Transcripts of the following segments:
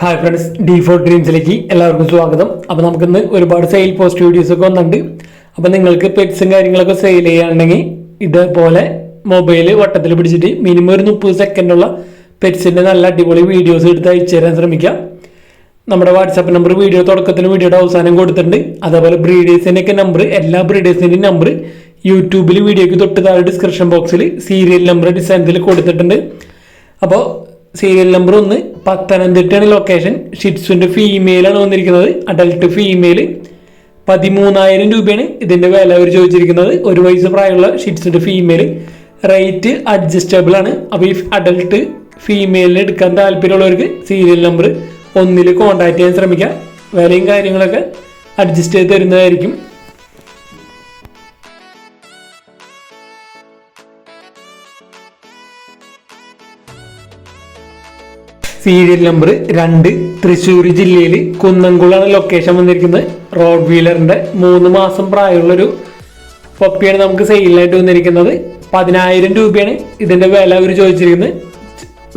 Hi friends D four ഡ്രീംസിലേക്ക് എല്ലാവർക്കും സ്വാഗതം. അപ്പോൾ നമുക്കിന്ന് ഒരുപാട് സെയിൽ പോസ്റ്റ് വീഡിയോസ് ഒക്കെ വന്നിട്ടുണ്ട്. അപ്പോൾ നിങ്ങൾക്ക് പെറ്റ്സും കാര്യങ്ങളൊക്കെ സെയിൽ ചെയ്യുകയാണെങ്കിൽ ഇതേപോലെ മൊബൈൽ വട്ടത്തിൽ പിടിച്ചിട്ട് മിനിമം ഒരു മുപ്പത് സെക്കൻഡുള്ള പെറ്റ്സിന്റെ നല്ല അടിപൊളി വീഡിയോസ് എടുത്ത് അയച്ചു തരാൻ ശ്രമിക്കാം. നമ്മുടെ വാട്സാപ്പ് നമ്പർ വീഡിയോ തുടക്കത്തിൽ വീഡിയോയുടെ അവസാനം കൊടുത്തിട്ടുണ്ട്. അതേപോലെ ബ്രീഡേഴ്സിന്റെയൊക്കെ നമ്പർ എല്ലാ ബ്രീഡേഴ്സിന്റെയും നമ്പർ യൂട്യൂബിൽ വീഡിയോയ്ക്ക് തൊട്ട് താഴെ ഡിസ്ക്രിപ്ഷൻ ബോക്സിൽ സീരിയൽ നമ്പർ ഡിസൈനത്തിൽ കൊടുത്തിട്ടുണ്ട്. അപ്പോൾ സീരിയൽ നമ്പർ ഒന്ന് പത്തനംതിട്ടയാണ് ലൊക്കേഷൻ ഷിറ്റ്സുവിന്റെ ഫീമെയിലാണ് വന്നിരിക്കുന്നത്. അഡൽട്ട് ഫീമെയിൽ പതിമൂന്നായിരം രൂപയാണ് ഇതിന്റെ വില അവർ ചോദിച്ചിരിക്കുന്നത്. ഒരു വയസ്സ് പ്രായമുള്ള ഷിറ്റ്സിന്റെ ഫീമെയിൽ റേറ്റ് അഡ്ജസ്റ്റബിൾ ആണ്. അപ്പോൾ ഈ അഡൽട്ട് ഫീമെയിലിന് എടുക്കാൻ താല്പര്യമുള്ളവർക്ക് സീരിയൽ നമ്പർ ഒന്നിൽ കോൺടാക്ട് ചെയ്യാൻ ശ്രമിക്കാം. വിലയും കാര്യങ്ങളൊക്കെ അഡ്ജസ്റ്റ് ചെയ്ത് തരുന്നതായിരിക്കും. സീരിയൽ നമ്പർ രണ്ട് തൃശ്ശൂർ ജില്ലയിൽ കുന്നംകുളാണ് ലൊക്കേഷൻ വന്നിരിക്കുന്നത്. റോഡ് വീലറിന്റെ മൂന്ന് മാസം പ്രായമുള്ളൊരു പപ്പിയാണ് നമുക്ക് സെയിലിനായിട്ട് വന്നിരിക്കുന്നത്. പതിനായിരം രൂപയാണ് ഇതിന്റെ വില അവർ ചോദിച്ചിരിക്കുന്നത്.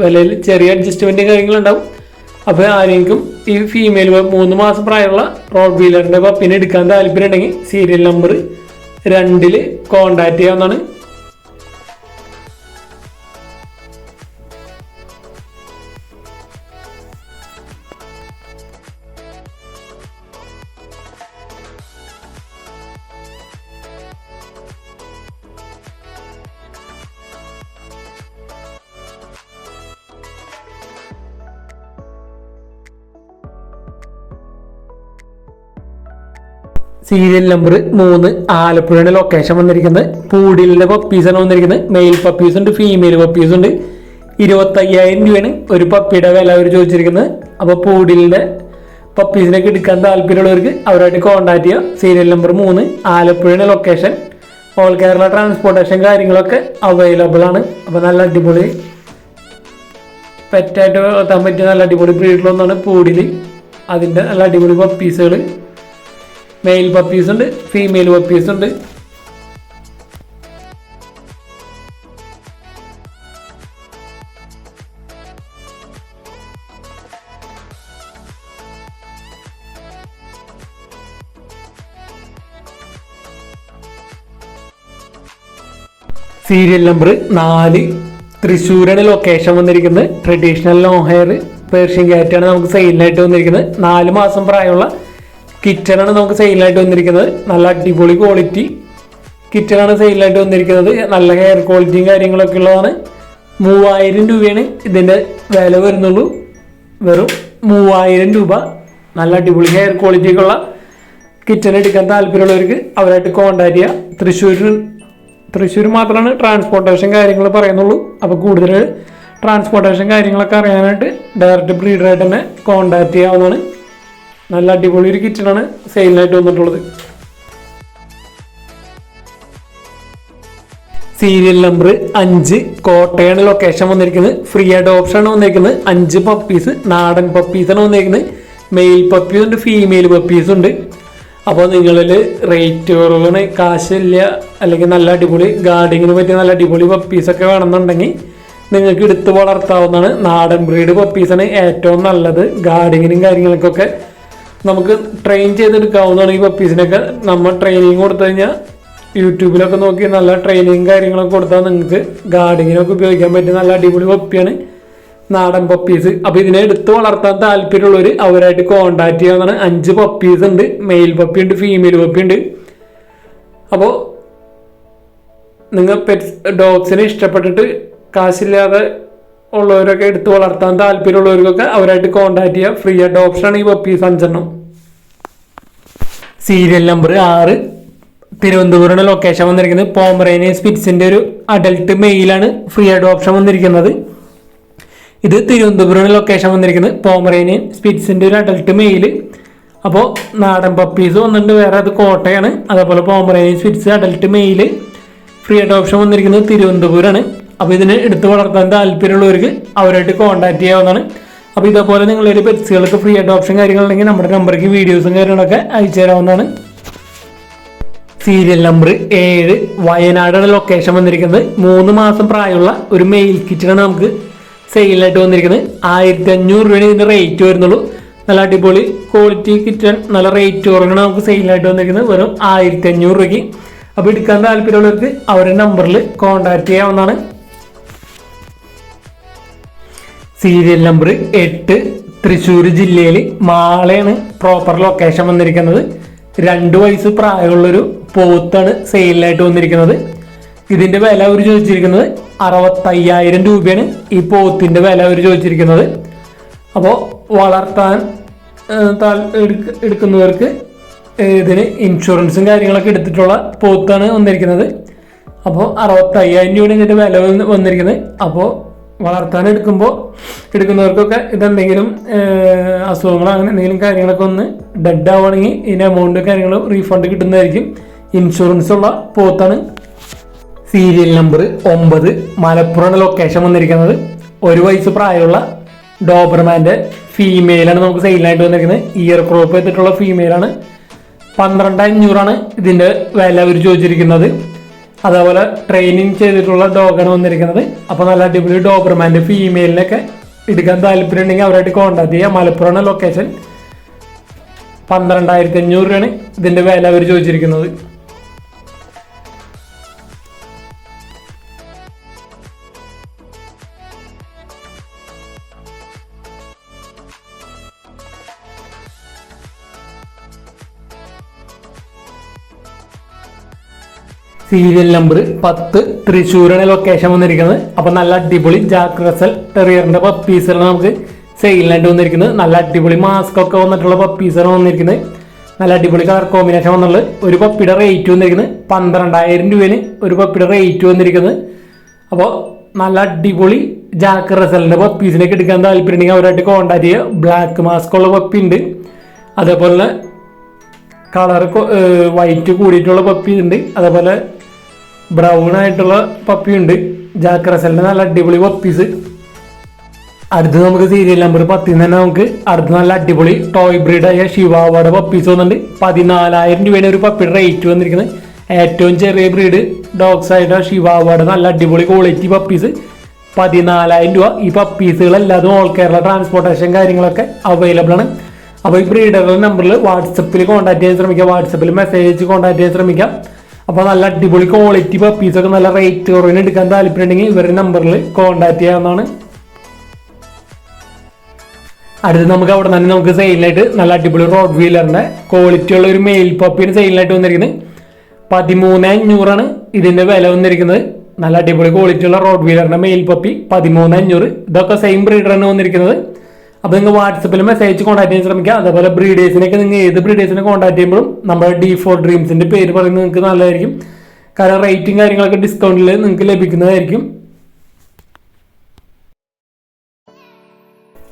വിലയിൽ ചെറിയ അഡ്ജസ്റ്റ്മെന്റ് കാര്യങ്ങളുണ്ടാവും. അപ്പോൾ ആരെങ്കിലും ഈ ഫീമെയിൽ മൂന്ന് മാസം പ്രായമുള്ള റോഡ് വീലറിന്റെ പപ്പിനെ എടുക്കാൻ താല്പര്യം ഉണ്ടെങ്കിൽ സീരിയൽ നമ്പർ രണ്ടിൽ കോണ്ടാക്ട് ചെയ്യാവുന്നതാണ്. സീരിയൽ നമ്പർ മൂന്ന് ആലപ്പുഴയുടെ ലൊക്കേഷൻ വന്നിരിക്കുന്നത്. പൂടിലിന്റെ പപ്പീസാണ് വന്നിരിക്കുന്നത്. മെയിൽ പപ്പീസ് ഉണ്ട് ഫീമെയിൽ പപ്പീസ് ഉണ്ട്. ഇരുപത്തയ്യായിരം രൂപയാണ് ഒരു പപ്പിയുടെ വില അവർ ചോദിച്ചിരിക്കുന്നത്. അപ്പോൾ പൂടിലിന്റെ പപ്പീസിനൊക്കെ എടുക്കാൻ താല്പര്യമുള്ളവർക്ക് അവരായിട്ട് കോൺടാക്ട് ചെയ്യുക സീരിയൽ നമ്പർ മൂന്ന് ആലപ്പുഴയുടെ ലൊക്കേഷൻ ഓൾ കേരള ട്രാൻസ്പോർട്ടേഷൻ കാര്യങ്ങളൊക്കെ അവൈലബിൾ ആണ്. അപ്പോൾ നല്ല അടിപൊളി പെറ്റായിട്ട് വളർത്താൻ പറ്റിയ നല്ല അടിപൊളി ബ്രീഡിലൊന്നാണ് പൂടിൽ അതിന്റെ നല്ല അടിപൊളി പപ്പീസുകൾ മെയിൽ പപ്പീസ് ഉണ്ട് ഫീമെയിൽ പപ്പീസ് ഉണ്ട്. സീരിയൽ നമ്പർ നാല്. തൃശ്ശൂരാണ് ലൊക്കേഷൻ വന്നിരിക്കുന്നത്. ട്രഡീഷണൽ ലോങ് ഹെയർ പേർഷ്യൻ ക്യാറ്റാണ് നമുക്ക് സെയിലിനായിട്ട് വന്നിരിക്കുന്നത്. നാല് മാസം പ്രായമുള്ള കിച്ചണാണ് നമുക്ക് സെയിലായിട്ട് വന്നിരിക്കുന്നത്. നല്ല അടിപൊളി ക്വാളിറ്റി കിച്ചണാണ് സെയിലായിട്ട് വന്നിരിക്കുന്നത്. നല്ല ഹെയർ ക്വാളിറ്റിയും കാര്യങ്ങളൊക്കെ ഉള്ളതാണ്. മൂവായിരം രൂപയാണ് ഇതിന്റെ വില വരുന്നുള്ളൂ. വെറും മൂവായിരം രൂപ. നല്ല അടിപൊളി ഹെയർ ക്വാളിറ്റി ഒക്കെ ഉള്ള കിച്ചൺ എടുക്കാൻ താല്പര്യമുള്ളവർക്ക് അവരായിട്ട് കോണ്ടാക്ട് ചെയ്യുക തൃശ്ശൂർ തൃശ്ശൂർ മാത്രമാണ് ട്രാൻസ്പോർട്ടേഷൻ കാര്യങ്ങൾ പറയുന്നുള്ളൂ. അപ്പോൾ കൂടുതൽ ട്രാൻസ്പോർട്ടേഷൻ കാര്യങ്ങളൊക്കെ അറിയാനായിട്ട് ഡയറക്റ്റ് ബ്രീഡറായിട്ട് തന്നെ കോണ്ടാക്ട് ചെയ്യാവുന്നതാണ്. നല്ല അടിപൊളി ഒരു കിച്ചണാണ് സെയിലിനായിട്ട് വന്നിട്ടുള്ളത്. സീരിയൽ നമ്പർ അഞ്ച് കോട്ടയാണ് ലൊക്കേഷൻ വന്നിരിക്കുന്നത്. ഫ്രീ അഡോപ്ഷൻ ആണ് വന്നിരിക്കുന്നത്. അഞ്ച് പപ്പീസ് നാടൻ പപ്പീസാണ് വന്നിരിക്കുന്നത്. മെയിൽ പപ്പീസ് ഉണ്ട് ഫീമെയിൽ പപ്പീസ് ഉണ്ട്. അപ്പോൾ നിങ്ങളിൽ റേറ്റ് കുറവാണ് കാശില്ല അല്ലെങ്കിൽ നല്ല അടിപൊളി ഗാർഡിങ്ങിന് പറ്റിയ നല്ല അടിപൊളി പപ്പീസൊക്കെ വേണമെന്നുണ്ടെങ്കിൽ നിങ്ങൾക്ക് എടുത്ത് വളർത്താവുന്നതാണ്. നാടൻ ബ്രീഡ് പപ്പീസാണ് ഏറ്റവും നല്ലത്. ഗാർഡിങ്ങിനും കാര്യങ്ങൾക്കൊക്കെ നമുക്ക് ട്രെയിൻ ചെയ്തെടുക്കാവുന്നതാണ് ഈ പപ്പീസിനൊക്കെ നമ്മൾ ട്രെയിനിങ് കൊടുത്തു കഴിഞ്ഞാൽ യൂട്യൂബിലൊക്കെ നോക്കി നല്ല ട്രെയിനിങ് കാര്യങ്ങളൊക്കെ കൊടുത്താൽ നിങ്ങൾക്ക് ഗാർഡിങ്ങിനൊക്കെ ഉപയോഗിക്കാൻ പറ്റിയ നല്ല അടിപൊളി പപ്പിയാണ് നാടൻ പപ്പീസ് അപ്പോൾ ഇതിനെ എടുത്ത് വളർത്താൻ താല്പര്യമുള്ളവർ അവരായിട്ട് കോണ്ടാക്ട് ചെയ്യാവുന്നതാണ്. അഞ്ച് പപ്പീസ് ഉണ്ട്. മെയിൽ പപ്പി ഉണ്ട് ഫീമെയിൽ പപ്പി ഉണ്ട്. അപ്പോൾ നിങ്ങൾ പെറ്റ് ഡോഗ്സിനെ ഇഷ്ടപ്പെട്ടിട്ട് കാശില്ലാതെ ഉള്ളവരൊക്കെ എടുത്ത് വളർത്താൻ താല്പര്യമുള്ളവർക്കൊക്കെ അവരായിട്ട് കോണ്ടാക്ട് ചെയ്യുക ഫ്രീ ആയിട്ട് അഡോപ്ഷനാണ് ഈ പപ്പീസ് സഞ്ചരണം സീരിയൽ നമ്പർ ആറ്. തിരുവനന്തപുരം ലൊക്കേഷൻ വന്നിരിക്കുന്നത്. പോമറേനിയൻ സ്പിറ്റ്സിന്റെ ഒരു അഡൽട്ട് മെയിലാണ് ഫ്രീ അഡോപ്ഷൻ വന്നിരിക്കുന്നത്. ഇത് തിരുവനന്തപുരം ലൊക്കേഷൻ വന്നിരിക്കുന്നത്. പോമറേനിയൻ സ്പിറ്റ്സിന്റെ ഒരു അഡൽട്ട് മെയിൽ അപ്പോൾ നാടൻ പപ്പീസ് വന്നിട്ടുണ്ട്. വേറെ അത് കോട്ടയാണ്. അതേപോലെ Pomeranian spitz adult male free adoption വന്നിരിക്കുന്നത് തിരുവനന്തപുരമാണ്. അപ്പോൾ ഇതിനെ എടുത്തു വളർത്താൻ താല്പര്യമുള്ളവർക്ക് അവരായിട്ട് കോൺടാക്ട് ചെയ്യാവുന്നതാണ്. അപ്പോൾ ഇതേപോലെ നിങ്ങളൊരു പെറ്റ്സുകൾക്ക് ഫ്രീ ആയിട്ട് ഓപ്ഷൻ കാര്യങ്ങളുണ്ടെങ്കിൽ നമ്മുടെ നമ്പർക്ക് വീഡിയോസും കാര്യങ്ങളൊക്കെ അയച്ചു തരാവുന്നതാണ്. സീരിയൽ നമ്പർ ഏഴ് വയനാടാണ് ലൊക്കേഷൻ വന്നിരിക്കുന്നത്. മൂന്ന് മാസം പ്രായമുള്ള ഒരു മെയിൽ കിറ്റാണ് നമുക്ക് സെയിലായിട്ട് വന്നിരിക്കുന്നത്. ആയിരത്തി അഞ്ഞൂറ് രൂപയാണ് ഇതിന്റെ റേറ്റ് വരുന്നുള്ളൂ. നല്ല അടിപൊളി ക്വാളിറ്റി കിറ്റൻ നല്ല റേറ്റ് കുറഞ്ഞാണ് നമുക്ക് സെയിലായിട്ട് വന്നിരിക്കുന്നത്. വെറും ആയിരത്തി അഞ്ഞൂറ് രൂപയ്ക്ക്. അപ്പോൾ എടുക്കാൻ താല്പര്യമുള്ളവർക്ക് അവരുടെ നമ്പറിൽ കോൺടാക്ട് ചെയ്യാവുന്നതാണ്. സീരിയൽ നമ്പർ എട്ട് തൃശ്ശൂർ ജില്ലയിൽ മാളയാണ് പ്രോപ്പർ ലൊക്കേഷൻ വന്നിരിക്കുന്നത്. രണ്ട് വയസ്സ് പ്രായമുള്ളൊരു പോത്താണ് സെയിലിനായിട്ട് വന്നിരിക്കുന്നത്. ഇതിന്റെ വില അവർ ചോദിച്ചിരിക്കുന്നത് അറുപത്തയ്യായിരം രൂപയാണ് ഈ പോത്തിന്റെ വില അവർ ചോദിച്ചിരിക്കുന്നത്. അപ്പോൾ വളർത്താൻ എടുക്കുന്നവർക്ക് ഇതിന് ഇൻഷുറൻസും കാര്യങ്ങളൊക്കെ എടുത്തിട്ടുള്ള പോത്താണ് വന്നിരിക്കുന്നത്. അപ്പോൾ അറുപത്തയ്യായിരം രൂപയാണ് ഇതിന്റെ വില വന്നിരിക്കുന്നത്. അപ്പോൾ വളർത്താൻ എടുക്കുമ്പോൾ എടുക്കുന്നവർക്കൊക്കെ ഇതെന്തെങ്കിലും അസുഖങ്ങളോ അങ്ങനെ എന്തെങ്കിലും കാര്യങ്ങളൊക്കെ ഒന്ന് ഡെഡ് ആവുകയാണെങ്കിൽ ഇതിന് എമൗണ്ട് കാര്യങ്ങൾ റീഫണ്ട് കിട്ടുന്നതായിരിക്കും. ഇൻഷുറൻസ് ഉള്ള പോത്താണ്. സീരിയൽ നമ്പർ ഒമ്പത് മലപ്പുറമാണ് ലൊക്കേഷൻ വന്നിരിക്കുന്നത്. ഒരു വയസ്സ് പ്രായമുള്ള ഡോബർമാന്റെ ഫീമെയിലാണ് നമുക്ക് സെയിലായിട്ട് വന്നിരിക്കുന്നത്. ഇയർ ക്രോപ്പ് ചെയ്തിട്ടുള്ള ഫീമെയിലാണ് പന്ത്രണ്ട് അഞ്ഞൂറാണ് ഇതിന്റെ വില അവർ ചോദിച്ചിരിക്കുന്നത്. അതേപോലെ ട്രെയിനിങ് ചെയ്തിട്ടുള്ള ഡോഗാണ് വന്നിരിക്കുന്നത്. അപ്പോൾ നല്ല അടിപൊളി ഡോബർമാന്റെ ഫീമെയിലിനൊക്കെ എടുക്കാൻ താല്പര്യമുണ്ടെങ്കിൽ അവരായിട്ട് കോൺടാക്ട് ചെയ്യുക മലപ്പുറമാണ് ലൊക്കേഷൻ പന്ത്രണ്ടായിരത്തി അഞ്ഞൂറ് രൂപയാണ് ഇതിന്റെ വില അവർ ചോദിച്ചിരിക്കുന്നത്. സീരിയൽ നമ്പർ പത്ത് തൃശ്ശൂരാണ് ലൊക്കേഷൻ വന്നിരിക്കുന്നത്. അപ്പൊ നല്ല അടിപൊളി ജാക്ക് റസൽ ടെറിയറിന്റെ പപ്പീസാണ് നമുക്ക് സെയിലിനായിട്ട് വന്നിരിക്കുന്നത്. നല്ല അടിപൊളി മാസ്ക് ഒക്കെ വന്നിട്ടുള്ള പപ്പീസാണ് വന്നിരിക്കുന്നത്. നല്ല അടിപൊളി കളർ കോമ്പിനേഷൻ വന്നുള്ളത് ഒരു പപ്പിയുടെ റേറ്റ് വന്നിരിക്കുന്നത്. പന്ത്രണ്ടായിരം രൂപയിൽ ഒരു പപ്പിയുടെ റേറ്റ് വന്നിരിക്കുന്നത്. അപ്പോൾ നല്ല അടിപൊളി ജാക്ക് റസലിന്റെ പപ്പീസിനൊക്കെ എടുക്കാൻ താല്പര്യമുണ്ടെങ്കിൽ അവരായിട്ട് കോൺടാക്ട് ചെയ്യുക. ബ്ലാക്ക് മാസ്ക് ഉള്ള പപ്പി ഉണ്ട്. അതേപോലെ കളർ വൈറ്റ് കൂടിയിട്ടുള്ള പപ്പി ഉണ്ട്. അതേപോലെ ബ്രൗൺ ആയിട്ടുള്ള പപ്പി ഉണ്ട്. ജാക്ക് റസലിന്റെ നല്ല അടിപൊളി പപ്പീസ് അടുത്ത് നമുക്ക് സീരിയൽ നമ്പർ പത്തിൽ തന്നെ നമുക്ക് അടുത്ത് നല്ല അടിപൊളി ടോയ് ബ്രീഡായ ശിവാവയുടെ പപ്പീസ് വന്നിട്ടുണ്ട്. പതിനാലായിരം രൂപയുടെ ഒരു പപ്പിയുടെ റേറ്റ് വന്നിരിക്കുന്നത്. ഏറ്റവും ചെറിയ ബ്രീഡ് ഡോഗ്സ് ആയിട്ട് ശിവാവയുടെ നല്ല അടിപൊളി ക്വാളിറ്റി പപ്പീസ് പതിനാലായിരം രൂപ ഈ പപ്പീസുകളെല്ലാതും ഓൾ കേരള ട്രാൻസ്പോർട്ടേഷൻ കാര്യങ്ങളൊക്കെ അവൈലബിൾ ആണ്. അപ്പോൾ ഈ ബ്രീഡറുടെ നമ്പറിൽ വാട്സപ്പിൽ കോൺടാക്ട് ചെയ്യാൻ ശ്രമിക്കുക വാട്സപ്പിൽ മെസ്സേജ് കോൺടാക്ട് ചെയ്യാൻ ശ്രമിക്കാം. അപ്പോൾ നല്ല അടിപൊളി ക്വാളിറ്റി പപ്പീസ് ഒക്കെ നല്ല റേറ്റ് കുറവിന് എടുക്കാൻ താല്പര്യമുണ്ടെങ്കിൽ ഇവരുടെ നമ്പറിൽ കോൺടാക്ട് ചെയ്യാവുന്നതാണ് അടുത്ത് നമുക്ക് അവിടെ തന്നെ നമുക്ക് സെയിലായിട്ട് നല്ല അടിപൊളി റോഡ് വീലറിന്റെ ക്വാളിറ്റി ഉള്ള ഒരു മെയിൽ പപ്പിന് സെയിലായിട്ട് വന്നിരിക്കുന്നത്. പതിമൂന്ന് അഞ്ഞൂറാണ് ഇതിന്റെ വില വന്നിരിക്കുന്നത്. നല്ല അടിപൊളി ക്വാളിറ്റി ഉള്ള റോഡ് വീലറിന്റെ മെയിൽ പപ്പി പതിമൂന്ന് അഞ്ഞൂറ്. ഇതൊക്കെ സെയിം ബ്രീഡറാണ് വന്നിരിക്കുന്നത്. അപ്പോൾ നിങ്ങൾ വാട്സപ്പിൽ മെസ്സേജ് കോൺടാക്ട് ചെയ്യാൻ ശ്രമിക്കുക അതേപോലെ ബ്രീഡേഴ്സിനൊക്കെ നിങ്ങൾ ഏത് ബ്രീഡേഴ്സിനെ കോൺടാക്ട് ചെയ്യുമ്പോഴും നമ്മുടെ ഡി ഫോർ ഡ്രീംസിന്റെ പേര് പറയുന്നത് നിങ്ങൾക്ക് നല്ലതായിരിക്കും. കാരണം റേറ്റും കാര്യങ്ങളൊക്കെ ഡിസ്കൗണ്ടിൽ നിങ്ങൾക്ക് ലഭിക്കുന്നതായിരിക്കും.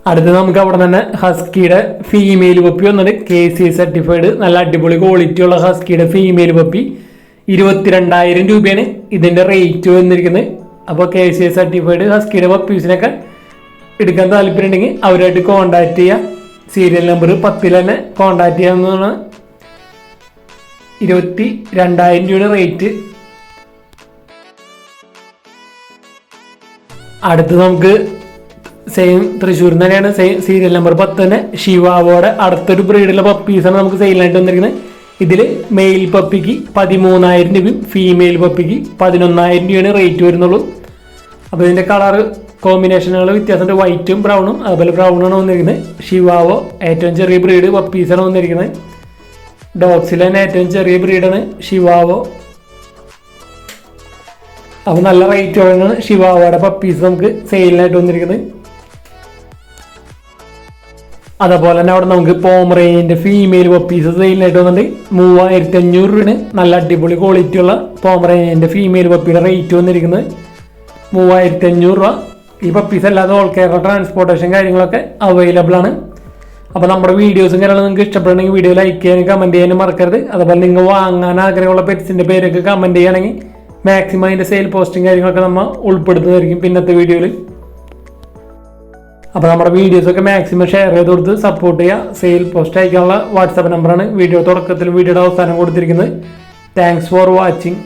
അടുത്ത് നമുക്ക് അവിടെ തന്നെ ഹസ്കിയുടെ ഫീമെയിൽ പപ്പി വന്നിട്ട് കെ സി സർട്ടിഫൈഡ് നല്ല അടിപൊളി ക്വാളിറ്റി ഉള്ള ഹസ്കിയുടെ ഫീമെയിൽ പപ്പി ഇരുപത്തിരണ്ടായിരം രൂപയാണ് ഇതിന്റെ റേറ്റ് വന്നിരിക്കുന്നത്. അപ്പോൾ കെ സി സർട്ടിഫൈഡ് ഹസ്കിയുടെ പപ്പീസിനൊക്കെ എടുക്കാൻ താല്പര്യം ഉണ്ടെങ്കിൽ അവരായിട്ട് കോണ്ടാക്ട് ചെയ്യുക സീരിയൽ നമ്പർ പത്തിൽ തന്നെ കോണ്ടാക്ട് ചെയ്യാവുന്നതാണ്. ഇരുപത്തി രണ്ടായിരം രൂപയുടെ റേറ്റ് അടുത്ത് നമുക്ക് സെയിം തൃശ്ശൂരിൽ തന്നെയാണ് സെയിം സീരിയൽ നമ്പർ പത്ത് തന്നെ ഷിവാവോടെ അടുത്തൊരു ബ്രീഡിലെ പപ്പീസാണ് നമുക്ക് സെയിലായിട്ട് വന്നിരിക്കുന്നത്. ഇതിൽ മെയിൽ പപ്പിക്ക് പതിമൂന്നായിരം രൂപയും ഫീമെയിൽ പപ്പിക്ക് പതിനൊന്നായിരം രൂപയാണ് റേറ്റ് വരുന്നുള്ളൂ. അപ്പോൾ ഇതിന്റെ കളർ കോമ്പിനേഷനുകൾ വ്യത്യാസമുണ്ട്. വൈറ്റും ബ്രൗണും അതുപോലെ ബ്രൗണാണ് വന്നിരിക്കുന്നത്. ഷിവാവോ ഏറ്റവും ചെറിയ ബ്രീഡ് പപ്പീസാണ് വന്നിരിക്കുന്നത്. ഡോഗ്സിലെ ഏറ്റവും ചെറിയ ബ്രീഡാണ് ഷിവാവോ അപ്പോൾ നല്ല റേറ്റ് കുറഞ്ഞാണ് ഷിവാവയുടെ പപ്പീസ് നമുക്ക് സെയിലിനായിട്ട് വന്നിരിക്കുന്നത്. അതേപോലെ തന്നെ അവിടെ നമുക്ക് പോമറേനിന്റെ ഫീമെയിൽ പപ്പീസ് സെയിലിനായിട്ട് വന്നിട്ടുണ്ട്. മൂവായിരത്തി അഞ്ഞൂറ് രൂപയാണ്. നല്ല അടിപൊളി ക്വാളിറ്റി ഉള്ള പോമറേനിന്റെ ഫീമെയിൽ പപ്പിയുടെ റേറ്റ് വന്നിരിക്കുന്നത്. മൂവായിരത്തി അഞ്ഞൂറ് രൂപ. ഈ പപ്പീസ് അല്ലാതെ ഓൾ കേരള ട്രാൻസ്പോർട്ടേഷൻ കാര്യങ്ങളൊക്കെ അവൈലബിൾ ആണ്. അപ്പോൾ നമ്മുടെ വീഡിയോസും കാര്യങ്ങളും നിങ്ങൾക്ക് ഇഷ്ടപ്പെടണമെങ്കിൽ വീഡിയോ ലൈക്ക് ചെയ്യാനും കമന്റ് ചെയ്യാനും മറക്കരുത്. അതുപോലെ നിങ്ങൾ വാങ്ങാൻ ആഗ്രഹമുള്ള പെറ്റ്സിന്റെ പേരൊക്കെ കമന്റ് ചെയ്യുകയാണെങ്കിൽ മാക്സിമം അതിന്റെ സെയിൽ പോസ്റ്റും കാര്യങ്ങളൊക്കെ നമ്മൾ ഉൾപ്പെടുത്തുന്നതായിരിക്കും പിന്നത്തെ വീഡിയോയിൽ അപ്പോൾ നമ്മുടെ വീഡിയോസൊക്കെ മാക്സിമം ഷെയർ ചെയ്ത് കൊടുത്ത് സപ്പോർട്ട് ചെയ്യുക. സെയിൽ പോസ്റ്റ് അയക്കാനുള്ള വാട്സാപ്പ് നമ്പറാണ് വീഡിയോ തുടക്കത്തിൽ വീഡിയോയുടെ അവസാനം കൊടുത്തിരിക്കുന്നത്. Thanks for watching